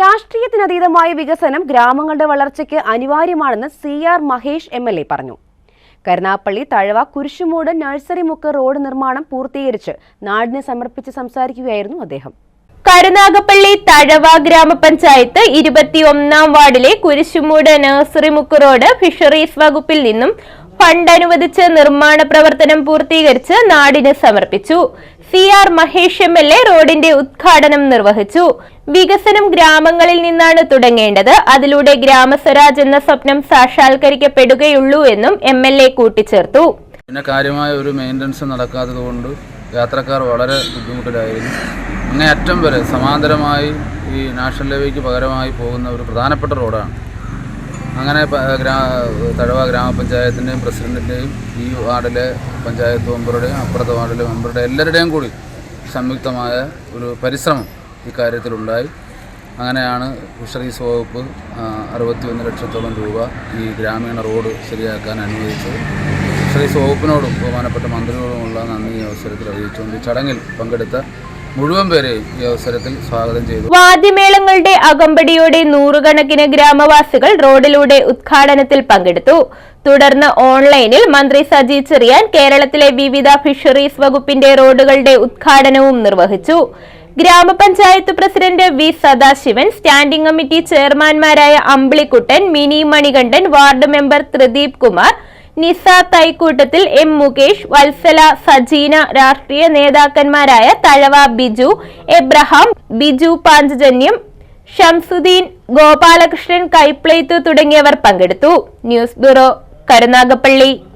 രാഷ്ട്രീയത്തിനതീതമായ വികസനം ഗ്രാമങ്ങളുടെ വളർച്ചയ്ക്ക് അനിവാര്യമാണെന്ന് C R Mahesh M L A പറഞ്ഞു. കരുനാപ്പള്ളി തഴവ കുരിശുമൂട് നഴ്സറി മുക്ക് റോഡ് നിർമ്മാണം പൂർത്തീകരിച്ച് നാടിന് സമർപ്പിച്ച് സംസാരിക്കുകയായിരുന്നു അദ്ദേഹം. കരുനാഗപ്പള്ളി തഴവ ഗ്രാമപഞ്ചായത്ത് ഇരുപത്തിയൊന്നാം വാർഡിലെ Kurishumoodu nursery Mukku road fisheries വകുപ്പിൽ നിന്നും ഫണ്ട് അനുവദിച്ച് നിർമ്മാണ പ്രവർത്തനം പൂർത്തീകരിച്ച് നാടിന് സമർപ്പിച്ചു. C R Mahesh M L A റോഡിന്റെ ഉദ്ഘാടനം നിർവഹിച്ചു. വികസനം ഗ്രാമങ്ങളിൽ നിന്നാണ് തുടങ്ങേണ്ടത്. അതിലൂടെ ഗ്രാമസ്വരാജ് എന്ന സ്വപ്നം സാക്ഷാത്കരിക്കപ്പെടുകയുള്ളൂ എന്നും എം എൽ എ കൂട്ടിച്ചേർത്തു. പിന്നെ കാര്യമായ ഒരു മെയിന്റനൻസ് നടക്കാത്തത് കൊണ്ട് യാത്രക്കാർ വളരെ ബുദ്ധിമുട്ടിലായിരുന്നു. അങ്ങേയറ്റം വരെ സമാന്തരമായി ഈ നാഷണൽ ഹൈവേക്ക് പകരമായി പോകുന്ന ഒരു പ്രധാനപ്പെട്ട റോഡാണ്. അങ്ങനെ തഴവ ഗ്രാമപഞ്ചായത്തിന്റെയും പ്രസിഡന്റിന്റെയും ഈ വാർഡിലെ പഞ്ചായത്ത് മെമ്പറുടെയും അപ്പുറത്തെ വാർഡിലെ മെമ്പറുടെ എല്ലാവരുടെയും കൂടി സംയുക്തമായ ഒരു പരിശ്രമം ഇക്കാര്യത്തിലുണ്ടായി അങ്ങനെയാണ് ഫിഷറീസ് വകുപ്പ് അറുപത്തിയൊന്ന് ലക്ഷത്തോളം രൂപ ഈ ഗ്രാമീണ റോഡ് ശരിയാക്കാൻ അനുവദിച്ചത്. ഫിഷറീസ് വകുപ്പിനോടും ബഹുമാനപ്പെട്ട മന്ത്രിയോടുമുള്ള നന്ദി അവസരത്തിൽ അറിയിച്ചുകൊണ്ട് ചടങ്ങിൽ പങ്കെടുത്ത മുഴുവൻ പേരെയും ഈ അവസരത്തിൽ സ്വാഗതം ചെയ്തു. വാദ്യമേളങ്ങളുടെ അകമ്പടിയോടെ നൂറുകണക്കിന് ഗ്രാമവാസികൾ റോഡിലൂടെ ഉദ്ഘാടനത്തിൽ പങ്കെടുത്തു. തുടർന്ന് ഓൺലൈനിൽ മന്ത്രി സജി ചെറിയാൻ കേരളത്തിലെ വിവിധ ഫിഷറീസ് വകുപ്പിന്റെ റോഡുകളുടെ ഉദ്ഘാടനവും നിർവഹിച്ചു. Grama panchayat president V Sadasivan standing committee ചെയർമാൻമാരായ Ambilikuttan Mini Manikandan ward member Tridip Kumar Nisa തൈക്കൂട്ടത്തിൽ M Mukesh Vatsala Sajeena രാഷ്ട്രീയ നേതാക്കന്മാരായ തഴവ ബിജു എബ്രഹാം ബിജു പാഞ്ചജന്യം ഷംസുദ്ദീൻ ഗോപാലകൃഷ്ണൻ കൈപ്ലേത്തു തുടങ്ങിയവർ പങ്കെടുത്തു. News bureau Karunagappally.